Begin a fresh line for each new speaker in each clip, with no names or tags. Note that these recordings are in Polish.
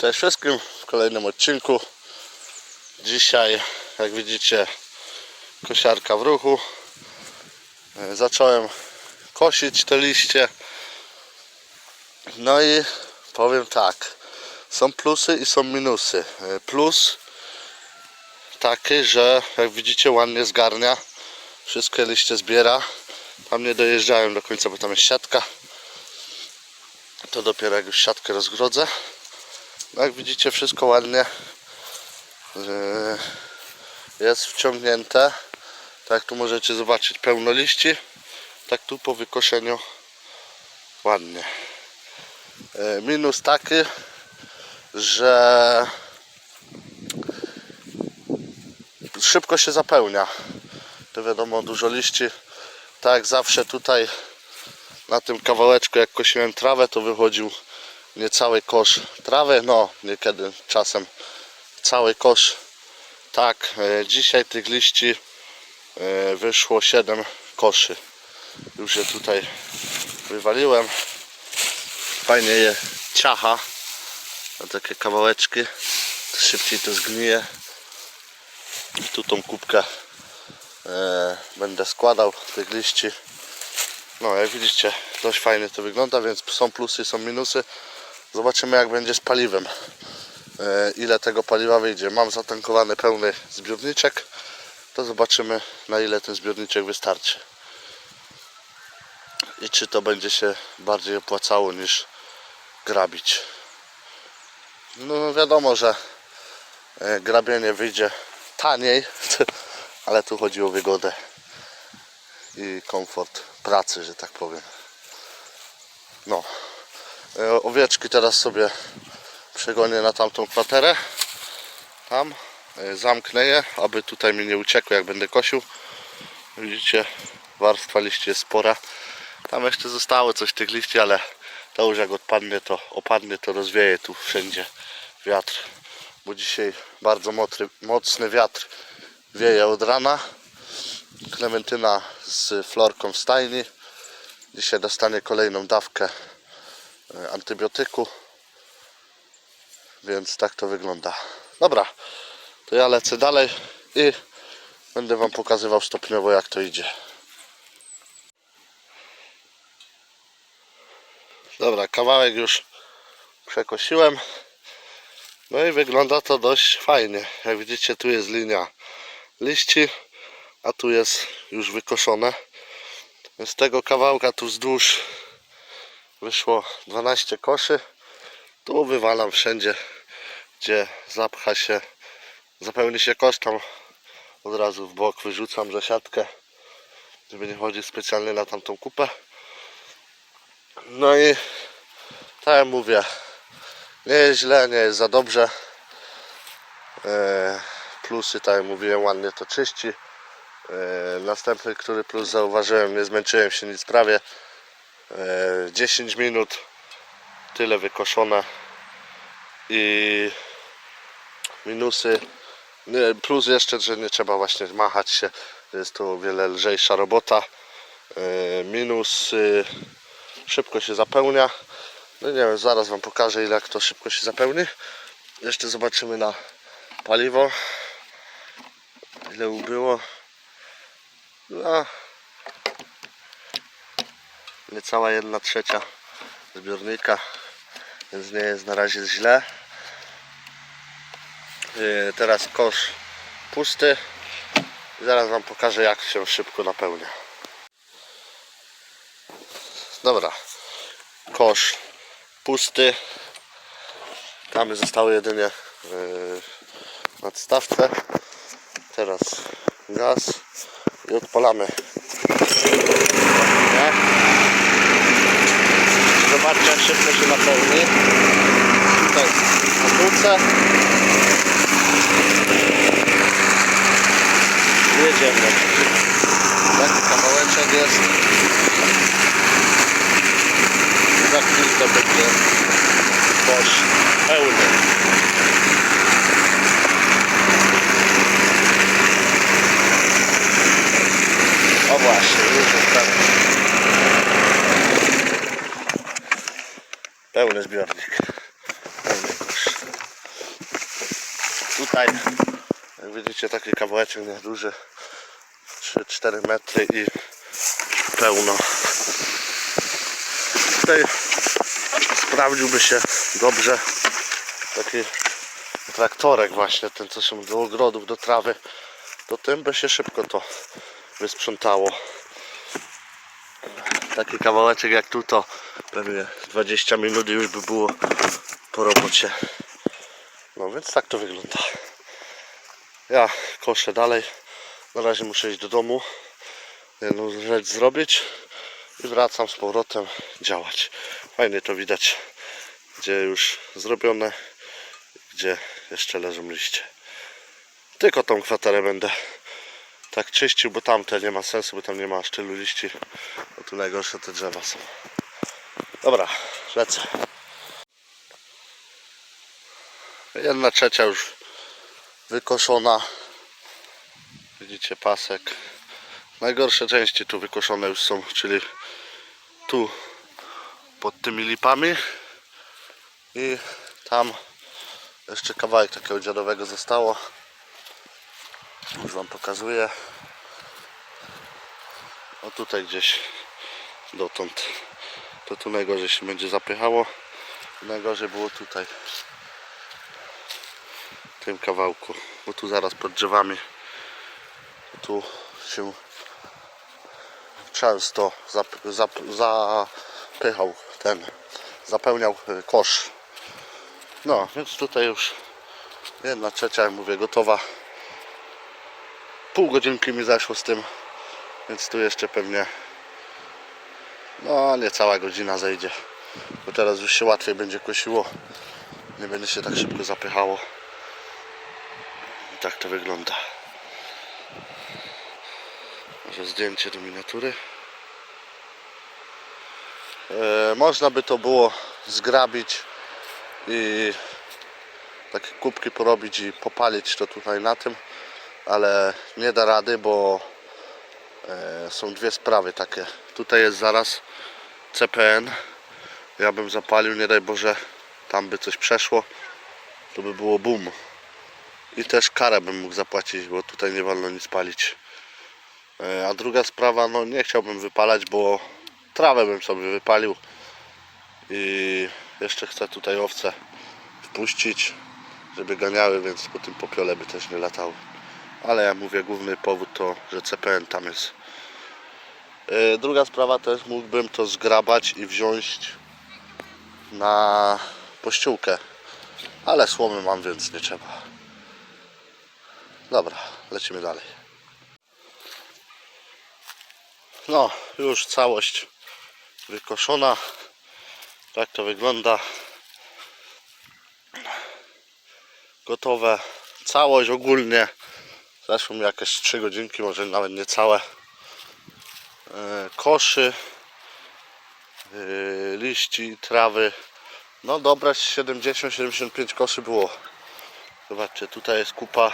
Cześć wszystkim w kolejnym odcinku. Dzisiaj, jak widzicie, kosiarka w ruchu. E, Zacząłem kosić te liście. No i powiem tak, są plusy i są minusy. E, Plus taki, że jak widzicie ładnie zgarnia, wszystkie liście zbiera. Tam nie dojeżdżałem do końca, bo tam jest siatka. To dopiero jak już siatkę rozgrodzę. Jak widzicie wszystko ładnie jest wciągnięte. Tak tu możecie zobaczyć pełno liści. Tak tu po wykoszeniu ładnie. Yy, Minus taki, że szybko się zapełnia. To wiadomo dużo liści. Tak zawsze tutaj na tym kawałeczku jak kosiłem trawę to wychodził niecały kosz trawy, no niekiedy czasem cały kosz. Tak, e, dzisiaj tych liści e, wyszło 7 koszy. Już je tutaj wywaliłem. Fajnie je ciacha na takie kawałeczki. Szybciej to zgnije. I tu tą kubkę e, będę składał tych liści. No jak widzicie dość fajnie to wygląda, więc są plusy, są minusy. Zobaczymy jak będzie z paliwem. E, ile tego paliwa wyjdzie. Mam zatankowany pełny zbiorniczek. To zobaczymy na ile ten zbiorniczek wystarczy. I czy to będzie się bardziej opłacało niż grabić. No wiadomo, że e, grabienie wyjdzie taniej, ale tu chodzi o wygodę i komfort pracy, że tak powiem. No. E, Owieczki teraz sobie przegonię na tamtą kwaterę. Tam. E, Zamknę je, aby tutaj mi nie uciekły jak będę kosił. Widzicie, warstwa liści jest spora. Tam jeszcze zostało coś tych liści, ale to już jak odpadnie, to opadnie, to rozwieje tu wszędzie wiatr. Bo dzisiaj bardzo mocny, mocny wiatr wieje od rana. Klementyna z florką w stajni. Dzisiaj dostanie kolejną dawkę antybiotyku. Więc tak to wygląda. Dobra, to ja lecę dalej i będę Wam pokazywał stopniowo jak to idzie. Dobra, kawałek już przekosiłem. No i wygląda to dość fajnie. Jak widzicie tu jest linia liści, a tu jest już wykoszone. Z tego kawałka tu wzdłuż wyszło 12 koszy. Tu wywalam wszędzie, gdzie zapcha się, zapełni się kosz, tam od razu w bok wyrzucam za siatkę, żeby nie chodzić specjalnie na tamtą kupę. No i tak jak mówię, nie jest źle, nie jest za dobrze. E, Plusy, tak jak mówiłem, ładnie to czyści. E, Następny, który plus zauważyłem, nie zmęczyłem się nic prawie. E, 10 minut, tyle wykoszone. I minusy, plus jeszcze, że nie trzeba właśnie machać się, jest to o wiele lżejsza robota. E, Minus, szybko się zapełnia. No nie wiem, zaraz Wam pokażę ile to szybko się zapełni. Jeszcze zobaczymy na paliwo. Ile ubyło. No, niecała jedna trzecia zbiornika, więc nie jest na razie źle. Yy, Teraz kosz pusty. Zaraz Wam pokażę jak się szybko napełnia. Dobra, kosz pusty. Tam zostały jedynie yy, nadstawce. Teraz gaz i odpalamy. Nie? Zobaczcie jak szybko się napełni. Tutaj na półce. Jedziemy. Taki kawałeczek jest. Za chwilkę będzie kosz pełny. O właśnie, już jest pełny. Pełny zbiornik. Pełny kosz. Tutaj, jak widzicie, taki kawałeczek nieduży. 3-4 metry i pełno. Tutaj sprawdziłby się dobrze taki traktorek właśnie, ten co się do ogrodów, do trawy, to tym by się szybko to wysprzątało. Taki kawałeczek jak tu to pewnie 20 minut już by było po robocie. No więc tak to wygląda. Ja koszę dalej. Na razie muszę iść do domu. Jedną rzecz zrobić i wracam z powrotem działać. Fajnie to widać, gdzie już zrobione, gdzie jeszcze leżą liście. Tylko tą kwaterę będę tak czyścił, bo tamte nie ma sensu, bo tam nie ma aż tylu liści. Bo tu najgorsze te drzewa są. Dobra, lecę. Jedna trzecia już wykoszona. Widzicie pasek. Najgorsze części tu wykoszone już są, czyli tu pod tymi lipami i tam jeszcze kawałek takiego dziadowego zostało. Już wam pokazuję. O tutaj gdzieś dotąd. To tu najgorzej się będzie zapychało. Najgorzej było tutaj. W tym kawałku. Bo tu zaraz pod drzewami. Tu się często zap, zap, zapychał ten, zapełniał y, kosz. No, więc tutaj już jedna trzecia, jak mówię, gotowa. Pół godzinki mi zeszło z tym, więc tu jeszcze pewnie no niecała godzina zejdzie. Bo teraz już się łatwiej będzie kosiło. Nie będzie się tak szybko zapychało. I tak to wygląda. Może zdjęcie do miniatury. E, można by to było zgrabić i takie kubki porobić i popalić to tutaj na tym, ale nie da rady, bo e, są dwie sprawy takie. Tutaj jest zaraz CPN. Ja bym zapalił, nie daj Boże, tam by coś przeszło, to by było boom. I też karę bym mógł zapłacić, bo tutaj nie wolno nic palić. E, A druga sprawa, no nie chciałbym wypalać, bo trawę bym sobie wypalił i jeszcze chcę tutaj owce wpuścić, żeby ganiały, więc po tym popiole by też nie latały. Ale ja mówię, główny powód to, że CPN tam jest. E, Druga sprawa też mógłbym to zgrabać i wziąć na pościółkę, ale słomy mam, więc nie trzeba. Dobra, lecimy dalej. No, już całość wykoszona. Tak to wygląda. Gotowe. Całość ogólnie. Zeszło mi jakieś 3 godzinki, może nawet nie całe. E, Koszy, e, liści, trawy. No dobra, 70-75 koszy było. Zobaczcie, tutaj jest kupa.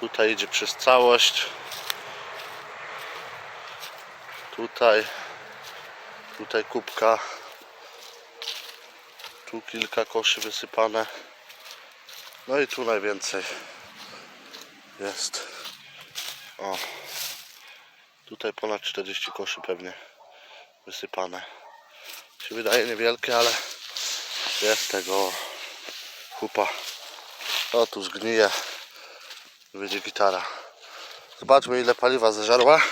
Tutaj idzie przez całość. Tutaj, tutaj kubka. Tu kilka koszy wysypane. No i tu najwięcej jest. O. Tutaj ponad 40 koszy pewnie wysypane. Się wydaje niewielkie, ale jest tego kupa. O tu zgnije. Będzie gitara. Zobaczmy ile paliwa zeżarła.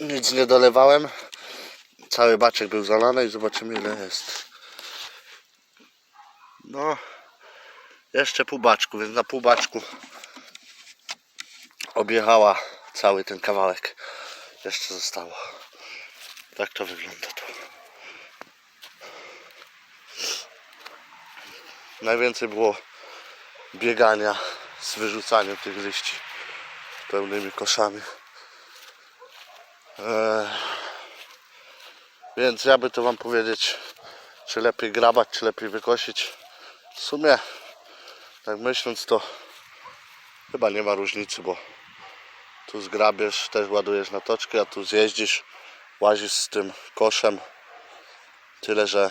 Nic nie dolewałem. Cały baczek był zalany i zobaczymy ile jest. No, jeszcze pół baczku, więc na pół baczku objechała cały ten kawałek. Jeszcze zostało. Tak to wygląda tu. Najwięcej było biegania z wyrzucaniem tych liści pełnymi koszami. Eee, więc ja by to wam powiedzieć, czy lepiej grabać, czy lepiej wykosić. W sumie, tak myśląc, to chyba nie ma różnicy, bo tu zgrabiesz, też ładujesz na toczkę, a tu zjeździsz, łazisz z tym koszem. Tyle, że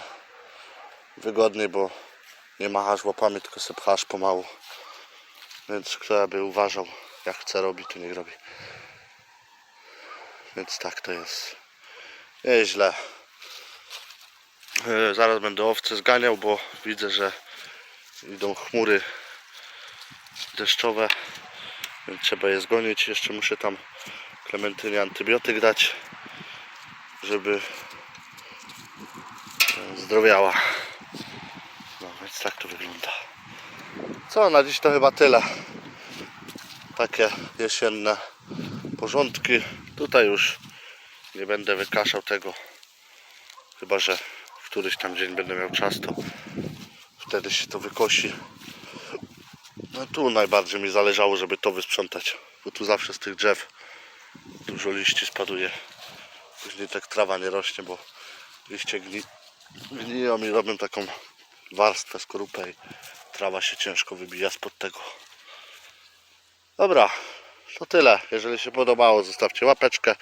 wygodniej, bo nie machasz łapami, tylko se pchasz pomału. Więc kto by uważał, jak chce robić, to niech robi. Więc tak to jest. Nieźle. E, Zaraz będę owce zganiał, bo widzę, że idą chmury deszczowe. Więc trzeba je zgonić. Jeszcze muszę tam Klementynie antybiotyk dać, żeby e, zdrowiała. No więc tak to wygląda. Co, na dziś to chyba tyle. Takie jesienne porządki. Tutaj już nie będę wykaszał tego. Chyba, że w któryś tam dzień będę miał czas, to wtedy się to wykosi. No tu najbardziej mi zależało, żeby to wysprzątać. Bo tu zawsze z tych drzew dużo liści spaduje. Później tak trawa nie rośnie, bo liście gni gniją i robią taką warstwę, skorupę i trawa się ciężko wybija spod tego. Dobra, to tyle. Jeżeli się podobało, zostawcie łapeczkę,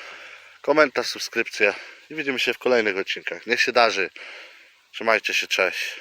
komentarz, subskrypcję i widzimy się w kolejnych odcinkach. Niech się darzy. Trzymajcie się, cześć.